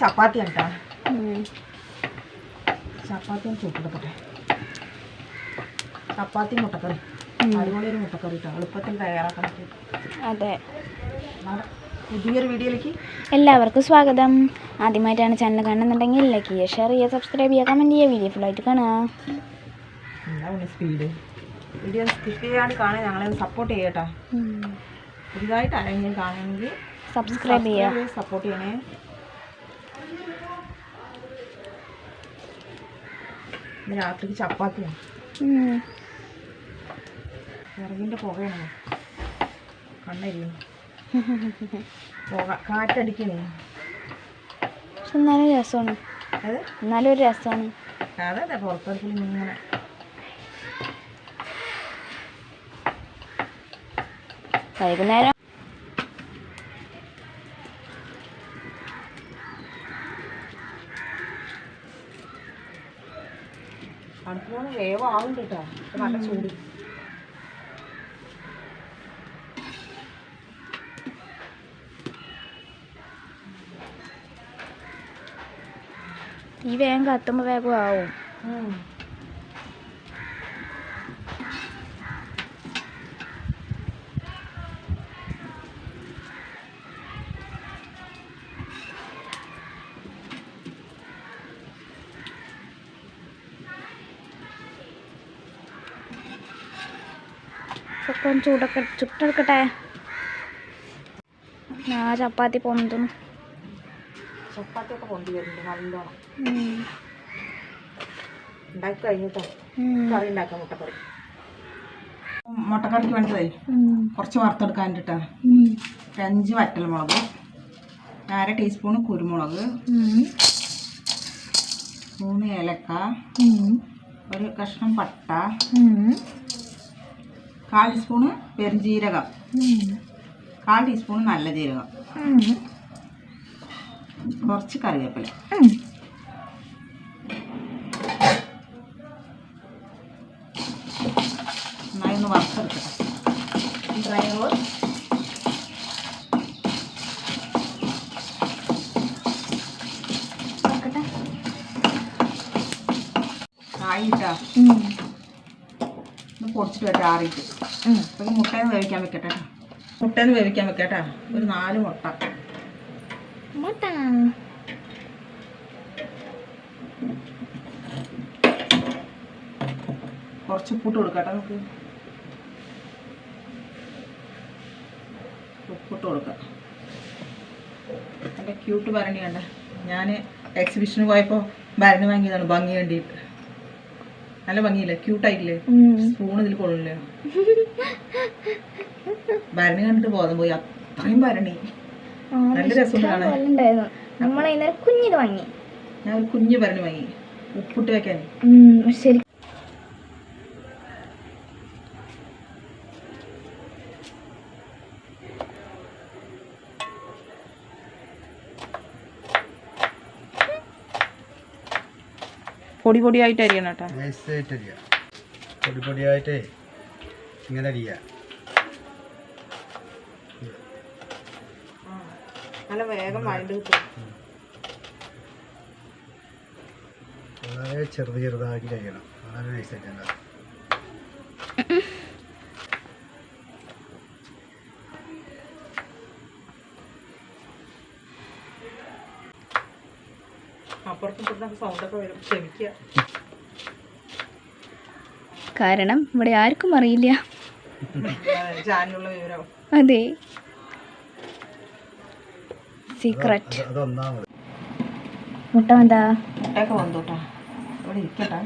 ചപ്പാത്തി കേട്ടാ ചപ്പാത്തിയും ചുട്ടെടുക്കട്ടെ ചപ്പാത്തി മുട്ടക്കറി. അടിപൊളിയൊരു മുട്ടക്കറി കേട്ടോ. എളുപ്പത്തിൽ തയ്യാറാക്കാൻ അതെ. പുതിയൊരു വീഡിയോയിലേക്ക് എല്ലാവർക്കും സ്വാഗതം. ആദ്യമായിട്ടാണ് ചാനൽ കാണുന്നുണ്ടെങ്കിൽ ലൈക്ക് ചെയ്യുക ഷെയർ ചെയ്യുക സബ്സ്ക്രൈബ് ചെയ്യുക കമന്റ് ചെയ്യുക. വീഡിയോ ഫുള്ളായിട്ട് കാണുക. സ്പീഡ് വീഡിയോ സ്കിപ്പ് ചെയ്യാണ്ട് കാണാൻ ഞങ്ങളെ സപ്പോർട്ട് ചെയ്യട്ടോ ഉം. പുതിയതായിട്ട് ആരെങ്കിലും കാണുമെങ്കിൽ സബ്സ്ക്രൈബ് ചെയ്യുക. സപ്പോർട്ട് ചെയ്യണേ. ഇന്ന് രാത്രിക്ക് ചപ്പാത്തിയാണ് വിറകിന്റെ വിറകിന്റെ കണ്ണരിയോ? കണ്ണരിയും പുക കാറ്റടിക്കണേ. പക്ഷെ എന്നാലും രസമാണ്. എന്നാലും ഒരു രസമാണ്. അതെ അതെ പുറത്തെടുക്കൽ ഇങ്ങനെ. വൈകുന്നേരം അടുപ്പിലാണ് വേവാകുന്നുണ്ട് കേട്ടോ ഇപ്പൊ നല്ല ചൂട് ഈ വേഗം കത്തുമ്പോൾ വേഗം ആവും ഒക്കെ ഒന്ന് ചൂടൊക്കെ ചുട്ടെടുക്കട്ടെ ആ ചപ്പാത്തി പൊന്തും ചപ്പാത്തിയൊക്കെ കൊണ്ടു വരുന്നുണ്ട് നല്ലോണം ഉം. ഉണ്ടാക്കി കഴിഞ്ഞിട്ടോ ഉം. കറി ഉണ്ടാക്കാം മുട്ടക്കറി മുട്ടക്കറിക്ക് വേണ്ടതേ. കുറച്ച് വറുത്തെടുക്കാൻ വേണ്ടിട്ടാ അഞ്ച് വറ്റൽ വറ്റൽമുളക് അര ടീസ്പൂൺ കുരുമുളക്. മൂന്ന് ഏലക്ക ഒരു കഷ്ണം പട്ട. കാൽ ടീസ്പൂണ് പെരുംജീരകം. കാൽ ടീസ്പൂണ് നല്ല ജീരകം കുറച്ച് കറിവേപ്പില. നന്നായി ഒന്ന് ഡ്രൈ റോസ്. കായിട്ടാ പൊടിച്ചിട്ട് വരട്ടെ ആറിയിട്ട് ഉം. ഒരു മുട്ടേന്ന് വേവിക്കാൻ വെക്കട്ടെ കേട്ടോ നിന്ന് വേവിക്കാൻ വെക്കട്ടെ. ഒരു നാല് മുട്ട. മുട്ട. കുറച്ച് ഉപ്പിട്ട് കൊടുക്കട്ടെ നമുക്ക്. ഉപ്പിട്ട് കൊടുക്കാം. എന്റെ ക്യൂട്ട് ഭരണി കണ്ടേ. ഞാൻ എക്സിബിഷന് പോയപ്പോൾ ഭരണി വാങ്ങിയതാണ് ഭംഗി വേണ്ടിയിട്ട് നല്ല ഭംഗിയില്ലേ? ക്യൂട്ടായില്ലേ സ്പൂൺ ഇതിൽ കൊള്ളില്ലേ? ഭരണി കണ്ടിട്ട് ബോധം പോയി. അത്രയും ഭരണി. നല്ല രസം കുഞ്ഞിത് വാങ്ങി. ഞാൻ ഒരു കുഞ്ഞു ഭരണി വാങ്ങി. ഉപ്പിട്ട് വെക്കാൻ. ശരി. പൊടി പൊടിയായിട്ട് അരിയണം കേട്ടോ. നൈസായിട്ട് അരിയാം. പൊടി പൊടിയായിട്ട് ഇങ്ങനെ അരിയാം. നല്ല വേഗം വഴണ്ട് കിട്ടും. വളരെ ചെറുത് ചെറുതാക്കി അരിയണം. വളരെ നൈസായിട്ട് ഉണ്ടാവും അപ്പുറത്തും ഇപ്പുറത്തൊക്കെ സൗണ്ടൊക്കെ വരും. ക്ഷമിക്കുക. കാരണം ഇവിടെ ആർക്കും അറിയില്ല. ചാനലുള്ള വിവരം. അതെ. സീക്രട്ട് മുട്ട എന്താ മുട്ടയൊക്കെ വന്നു കേട്ടോ ഇവിടെ ഇരിക്കട്ടെ.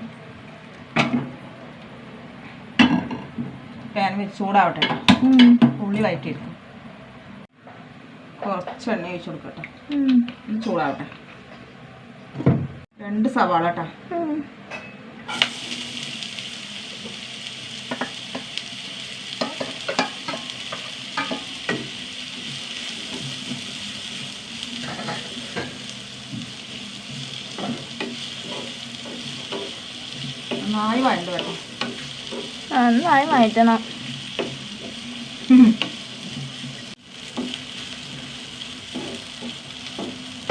പാൻ വെച്ച് ചൂടാവട്ടെ. ഉള്ളി വഴറ്റിയെടുക്കും കുറച്ച് എണ്ണ ഒഴിച്ചു കൊടുക്കട്ടെ. ചൂടാവട്ടെ. രണ്ട് സവാള കേട്ടോ. നന്നായി വഴണ്ട് കേട്ടോ. നന്നായി വഴറ്റണം.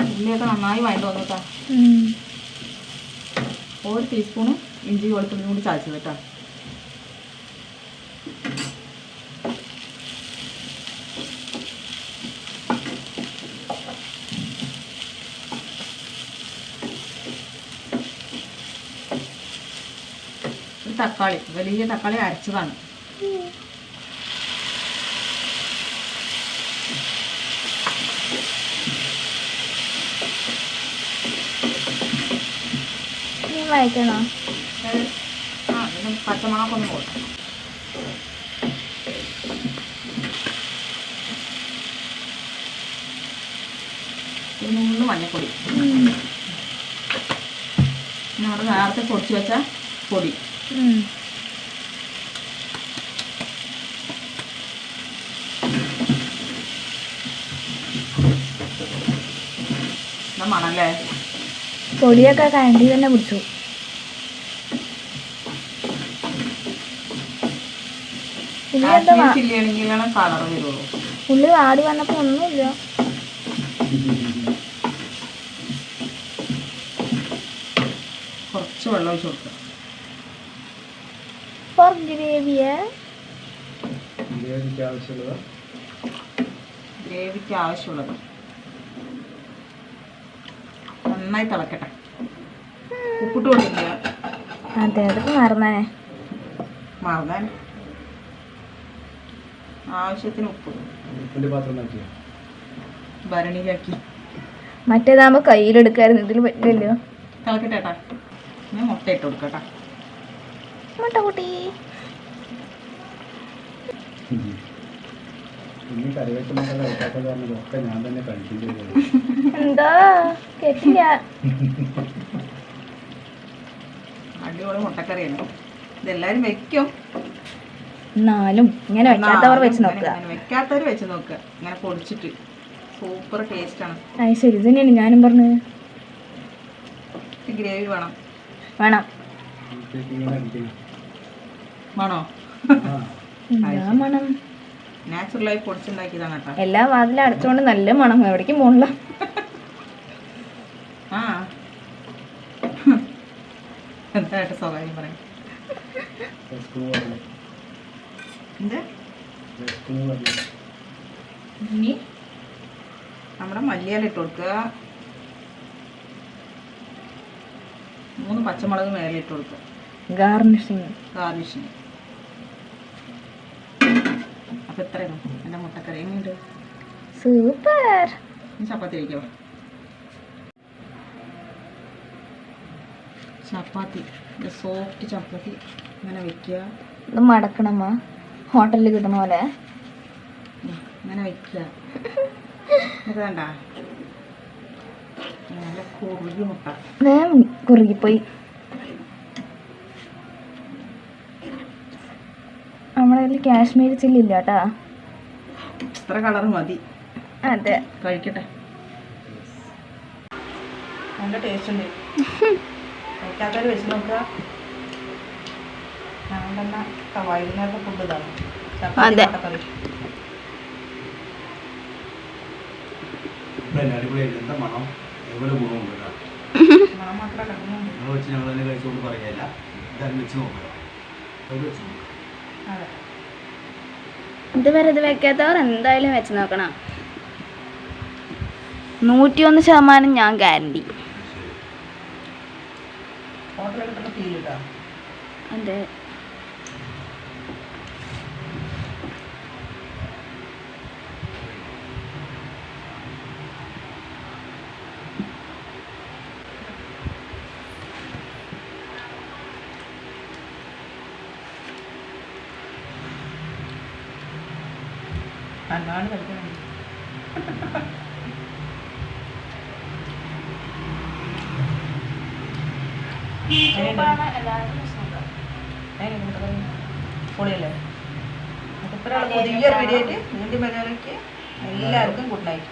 ഉള്ളിയൊക്കെ നന്നായി വഴണ്ട് വന്നു കേട്ടോ. ഒരു ടീസ്പൂണ് ഇഞ്ചി വെളുത്തുള്ളിയും കൂടി ചാച്ചത് കേട്ടോ. ഒരു തക്കാളി വലിയ തക്കാളി അരച്ചതാണ്. ഇതിന് പച്ചമുളകൊന്ന് കൊടുക്കണം ഒന്ന് മഞ്ഞപ്പൊടി. നമ്മൾ നേരത്തെ പൊടിച്ച് വെച്ച പൊടി. മണല്ലേ? പൊടിയൊക്കെ കണ്ടി തന്നെ പിടിച്ചു. ഉള്ളി എന്താ കളർ വരുള്ളൂ. ഉള്ളി വാടി വന്നപ്പോ ഒന്നുമില്ല. കുറച്ച് വെള്ളം ഒഴിച്ച് കൊടുക്കുക ഫോർ ഗ്രേവിയെ. ബിരിയാണിക്ക് ആവശ്യമുള്ളത്? ഗ്രേവിക്ക് ആവശ്യമുള്ളത്. നന്നായി തിളക്കട്ടെ. ഉപ്പിട്ട് കൊടുക്കില്ല അതെ അതൊക്കെ മറന്നാനെ ആവശ്യത്തിന് ഉപ്പ്. ഭരണിയിലാക്കി മറ്റേതാകുമ്പോ കയ്യിലെടുക്കായിരുന്നു. ഇതിൽ പറ്റില്ലല്ലോ. തിളക്കട്ടെ ഞാൻ മുട്ട ഇട്ട് കൊടുക്കട്ടാ. മുട്ട കൂട്ടി. എന്താ? കേട്ടില്ല. അടിപൊളി മുട്ടക്കറിയാണ് ഇതെല്ലാരും വെക്കും. എന്നാലും ഇങ്ങനെ വെക്കാത്തവർ വെച്ച് നോക്കുക. ഇങ്ങനെ വെക്കാത്തവർ വെച്ച് നോക്കുക. ഇങ്ങനെ പൊടിച്ചിട്ട്. സൂപ്പർ ടേസ്റ്റ് അത് ശരി ഇത് തന്നെയാണ് ഞാനും പറഞ്ഞത്. ഗ്രേവി വേണം. വേണം. വേണോ? മണം നാച്ചുറലായി പൊടിച്ചുണ്ടാക്കിയതാണ് കേട്ടോ. എല്ലാ വാതിലും അടച്ചുകൊണ്ട് നല്ല മണം എവിടേക്കും പോണില്ല. ആ. എന്തായിട്ട് സ്വകാര്യം പറയാം എന്ത് ഇനി നമ്മുടെ മല്ലിയില ഇട്ട് കൊടുക്കുക. മൂന്ന് പച്ചമുളക് മേലെ ഇട്ട് കൊടുക്കുക. ഗാർണിഷിങ് ഗാർണിഷിങ് അപ്പം ഇത്രയും എന്റെ മുട്ടക്കറി. എങ്ങനെയുണ്ട്? സൂപ്പർ ചപ്പാത്തി കഴിക്കോ. ചപ്പാത്തി. സോഫ്റ്റ് ചപ്പാത്തി. ഇങ്ങനെ വെക്കുക. മടക്കണമ്മ ഹോട്ടലിൽ കിട്ടുന്ന പോലെ. വേണ്ട. നല്ല കുറുകി മുട്ട. വേഗം കുറുകിപ്പോയി. നമ്മുടെ കയ്യിൽ കാശ്മീരി ചില്ലി ഇല്ല കേട്ടാ. ഇത്ര കളർ മതി. അതെ. കഴിക്കട്ടെ. നല്ല ടേസ്റ്റ് ഉണ്ട്. കഴിക്കാത്തവർ വെച്ച് നോക്കുക. വൈകുന്നേരത്തെ ഫുഡ് ഇതാണ്. അതെ. ഇതുവരെ ഇത് വെക്കാത്തവർ എന്തായാലും വെച്ച് നോക്കണം. നൂറ്റിയൊന്ന് ശതമാനം ഞാൻ ഗ്യാരണ്ടി അതെ. അല്ലാണ്ട് കളിക്കണം പൊളിയല്ലേ? ഇത്രയുള്ള പുതിയൊരു വീഡിയോ ആയിട്ട് വീണ്ടും എല്ലാവർക്കും ഗുഡ് നൈറ്റ്.